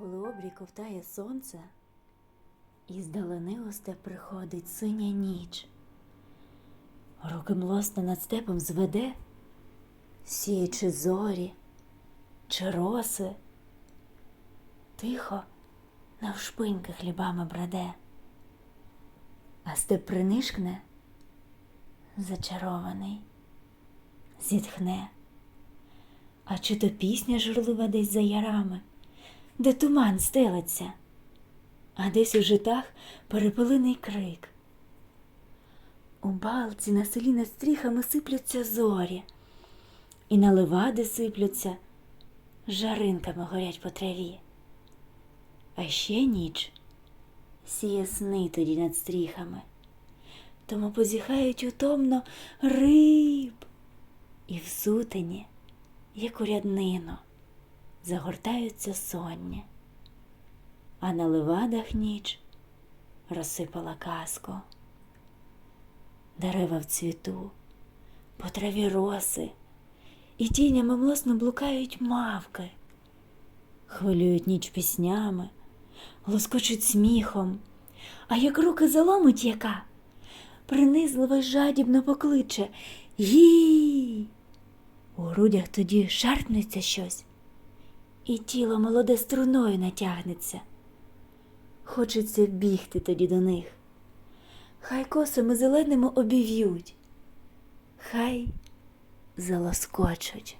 Коли обрій ковтає сонце, і здалени у степ приходить синя ніч. Руки млосно над степом зведе, сіючи зорі чи роси, тихо навшпиньки хлібами браде, а степ принишкне, зачарований, зітхне. А чи то пісня журлива десь за ярами, де туман стелиться, а десь у житах перепелиний крик. У балці на селі над стріхами сипляться зорі, і на левади сиплються, жаринками горять по траві. А ще ніч сіє сни тоді над стріхами, тому позіхають утомно риб. І в сутені як у ряднину, загортаються сонні, а на левадах ніч розсипала казку. Дерева в цвіту, по траві роси, і тінями млосно блукають мавки, хвилюють ніч піснями, лоскочуть сміхом, а як руки заломить яка, принизливо й жадібно покличе. Гі. У грудях тоді шарпнеться щось, і тіло молоде струною натягнеться. Хочеться бігти тоді до них. Хай косами зеленими обів'ють, хай залоскочуть.